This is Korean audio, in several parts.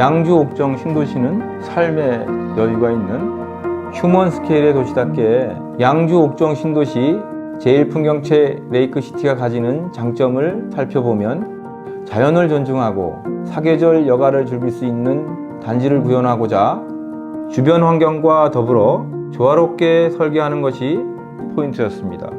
양주 옥정 신도시는 삶의 여유가 있는 휴먼 스케일의 도시답게 양주 옥정 신도시 제1풍경채 레이크시티가 가지는 장점을 살펴보면 자연을 존중하고 사계절 여가를 즐길 수 있는 단지를 구현하고자 주변 환경과 더불어 조화롭게 설계하는 것이 포인트였습니다.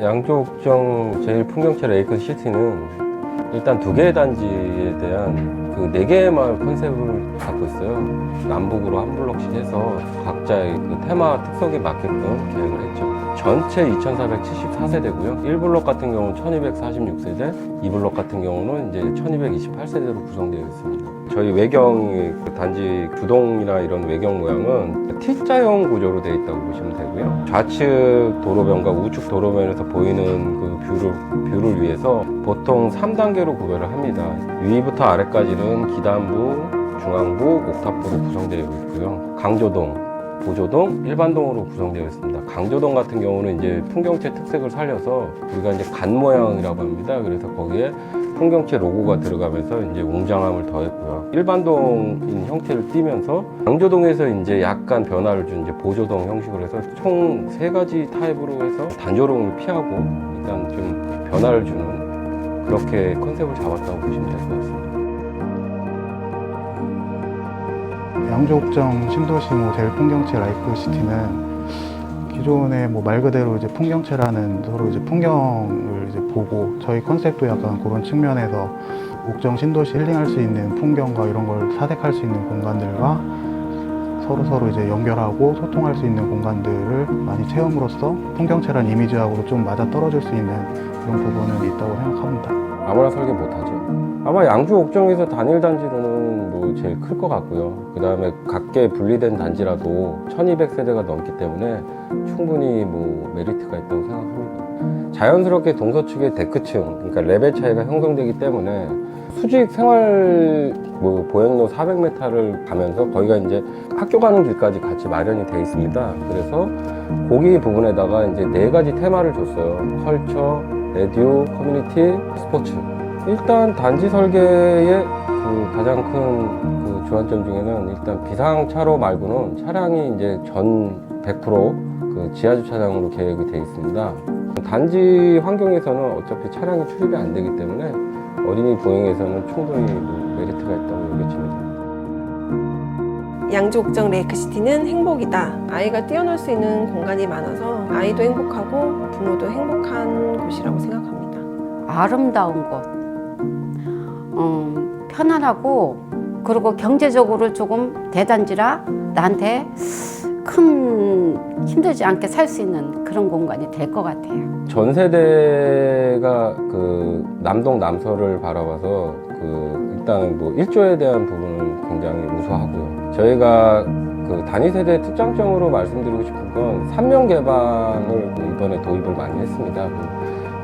양조옥정 제1풍경채 레이크 시티는 일단 두 개의 단지에 대한 그 네 개의 마을 컨셉을 갖고 있어요. 남북으로 한 블록씩 해서 각자의 그 테마 특성에 맞게끔 계획을 했죠. 전체 2,474세대고요. 1블록 같은 경우는 1,246세대, 2블록 같은 경우는 이제 1,228세대로 구성되어 있습니다. 저희 외경이 그 단지 주동이나 이런 외경 모양은 T자형 구조로 되어 있다고 보시면 되고요. 좌측 도로변과 우측 도로변에서 보이는 그 뷰를, 뷰를 위해서 보통 3단계로 구별을 합니다. 위부터 아래까지는 기단부, 중앙부, 옥탑부로 구성되어 있고요. 강조동, 보조동, 일반동으로 구성되어 있습니다. 강조동 같은 경우는 이제 풍경채 특색을 살려서 우리가 이제 간 모양이라고 합니다. 그래서 거기에 풍경채 로고가 들어가면서 이제 웅장함을 더했고요. 일반동인 형태를 띠면서 강조동에서 이제 약간 변화를 준 이제 보조동 형식으로 해서 총 세 가지 타입으로 해서 단조로움을 피하고 일단 좀 변화를 주는 그렇게 컨셉을 잡았다고 보시면 될 것 같습니다. 양조옥정 신도시 뭐 제일 풍경채 라이프 시티는 기존의 뭐말 그대로 이제 풍경채라는 서로 이제 풍경을 이제 보고 저희 컨셉도 약간 그런 측면에서 옥정 신도시 힐링할 수 있는 풍경과 이런 걸 사색할 수 있는 공간들과 서로 서로 이제 연결하고 소통할 수 있는 공간들을 많이 채움으로써 풍경채란 이미지하고도 좀 맞아 떨어질 수 있는 그런 부분은 있다고 생각합니다. 아무나 설계 못하죠. 아마 양주 옥정에서 단일 단지로는 뭐 제일 클 것 같고요. 그 다음에 각계 분리된 단지라도 1200세대가 넘기 때문에 충분히 뭐 메리트가 있다고 생각합니다. 자연스럽게 동서측의 데크층, 그러니까 레벨 차이가 형성되기 때문에 수직 생활 뭐 보행로 400m를 가면서 거기가 이제 학교 가는 길까지 같이 마련이 돼 있습니다. 그래서 거기 부분에다가 이제 네 가지 테마를 줬어요. 컬처, 레디오, 커뮤니티, 스포츠. 일단 단지 설계의 그 가장 큰 그 주안점 중에는 일단 비상차로 말고는 차량이 이제 전 100%그 지하 주차장으로 계획이 되어 있습니다. 단지 환경에서는 어차피 차량이 출입이 안 되기 때문에 어린이 보행에서는 충분히 뭐 메리트가 있다고 여겨집니다. 양주옥정 레이크시티는 행복이다. 아이가 뛰어놀 수 있는 공간이 많아서 아이도 행복하고 부모도 행복한 곳이라고 생각합니다. 아름다운 곳, 음, 편안하고 그리고 경제적으로 조금 대단지라 나한테 큰 힘들지 않게 살 수 있는 그런 공간이 될 것 같아요. 전 세대가 그 남동 남서를 바라봐서 그 일단 뭐 일조에 대한 부분은 굉장히 우수하고요. 저희가 그 단위 세대 특장점으로 말씀드리고 싶은 건 3명 개방을 이번에 도입을 많이 했습니다.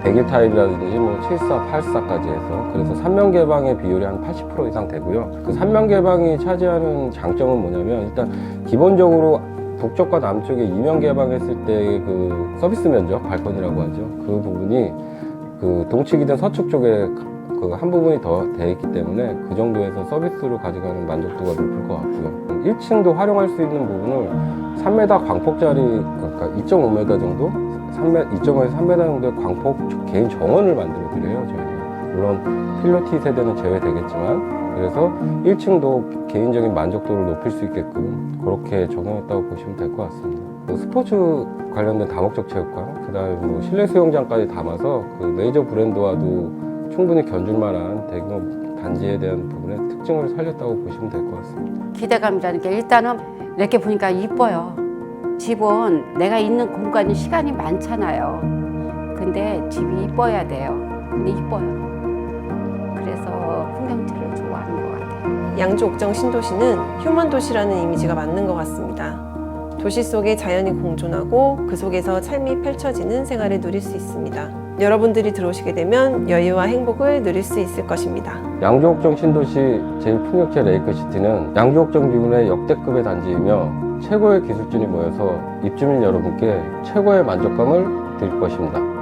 그 100일 타입이라든지 뭐 74, 84까지 해서 그래서 3명 개방의 비율이 한 80% 이상 되고요. 그 3명 개방이 차지하는 장점은 뭐냐면 일단 기본적으로 북쪽과 남쪽에 이명 개방했을 때 그 서비스 면적 발권이라고 하죠. 그 부분이 그 동측이든 서측 쪽에 그 한 부분이 더 돼 있기 때문에 그 정도에서 서비스로 가져가는 만족도가 높을 것 같고요. 1층도 활용할 수 있는 부분을 3m 광폭짜리 그러니까 2.5m 정도, 3m, 2.5에서 3m 정도의 광폭 개인 정원을 만들어 드려요. 저희는 물론 필로티 세대는 제외되겠지만 그래서 1층도 개인적인 만족도를 높일 수 있게끔 그렇게 적용했다고 보시면 될 것 같습니다. 그 스포츠 관련된 다목적 체육관, 그 다음에 뭐 실내 수영장까지 담아서 그 메이저 브랜드와도 충분히 견줄 만한 대규모 단지에 대한 부분의 특징을 살렸다고 보시면 될 것 같습니다. 기대감이라는 게 일단은 이렇게 보니까 이뻐요. 집은 내가 있는 공간이 시간이 많잖아요. 근데 집이 이뻐야 돼요. 근데 이뻐요. 그래서 풍경채를 좋아하는 것 같아요. 양주옥정 신도시는 휴먼 도시라는 이미지가 맞는 것 같습니다. 도시 속에 자연이 공존하고 그 속에서 삶이 펼쳐지는 생활을 누릴 수 있습니다. 여러분들이 들어오시게 되면 여유와 행복을 누릴 수 있을 것입니다. 양조옥정 신도시 제1풍력제 레이크시티는 양조옥정 기준의 역대급의 단지이며 최고의 기술진이 모여서 입주민 여러분께 최고의 만족감을 드릴 것입니다.